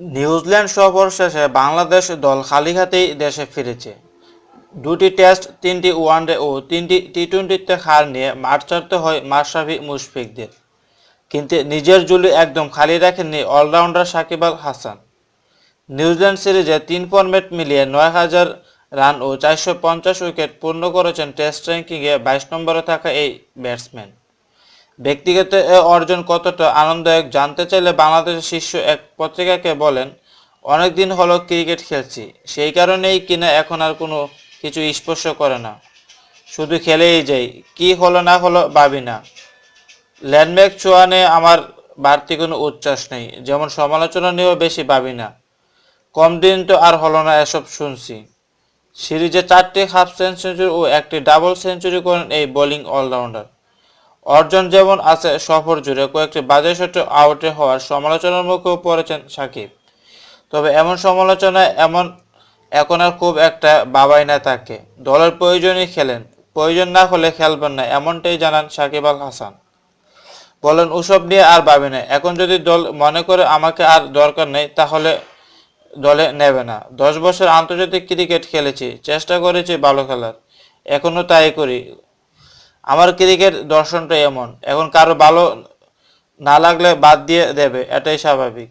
New Zealand সফর শেষে বাংলাদেশ দল খালি হাতেই দেশে ফিরেছে। দুটি টেস্ট, তিনটি ওয়ানডে ও তিনটি টি টোয়েন্টিতে হার নিয়ে মাঠ ছাড়তে হয় মাশরাফি মুশফিকদের। কিন্তু নিজের জুলি একদম খালি রাখেননি all rounder Shakib Al Hasan. New Zealand সিরিজে তিন ফরম্যাট মিলিয়ে নয় হাজার রান ও চারশো পঞ্চাশ উইকেট পূর্ণ করেছেন টেস্ট র্যাঙ্কিংয়ে বাইশ নম্বরে থাকা এই ব্যাটসম্যান। ব্যক্তিগত এ অর্জন কতটা আনন্দদায়ক জানতে চাইলে বাংলাদেশের শীর্ষ এক পত্রিকাকে বলেন, অনেক দিন হলো ক্রিকেট খেলছি, সেই কারণেই কিনা এখন আর কোনো কিছু স্পর্শ করে না। শুধু খেলেই যাই, কি হলো না হলো ভাবি না। ল্যান্ডমার্ক চোয়ানে আমার বাড়তি কোনো উচ্ছ্বাস নেই, যেমন সমালোচনা নিয়েও বেশি ভাবি না। কম দিন তো আর হলো না এসব শুনছি। সিরিজে চারটি হাফ সেঞ্চুরি ও একটি ডাবল সেঞ্চুরি করেন এই বোলিং অলরাউন্ডার। অর্জন যেমন আছে, সফর জুড়ে কয়েকটি বাজে শটে আউটে হওয়ার সমালোচনার মুখেও পড়েছেন সাকিব। তবে এমন সমালোচনায় এমন, এখন আর খুব একটা বাবাই না তাকে। দলের প্রয়োজনই খেলেন, প্রয়োজন না হলে খেলবেন না, এমনটাই জানান সাকিব আল হাসান। বলেন, ওসব নিয়ে আর ভাবি না এখন যদি দল মনে করে আমাকে আর দরকার নেই, তাহলে দলে নেবে না। দশ বছর আন্তর্জাতিক ক্রিকেট খেলেছি, চেষ্টা করেছি ভালো খেলার। এখনও তাই করি। আমার ক্রিকেট দর্শনটা এমন। এখন কারও ভালো না লাগলে বাদ দিয়ে দেবে এটাই স্বাভাবিক।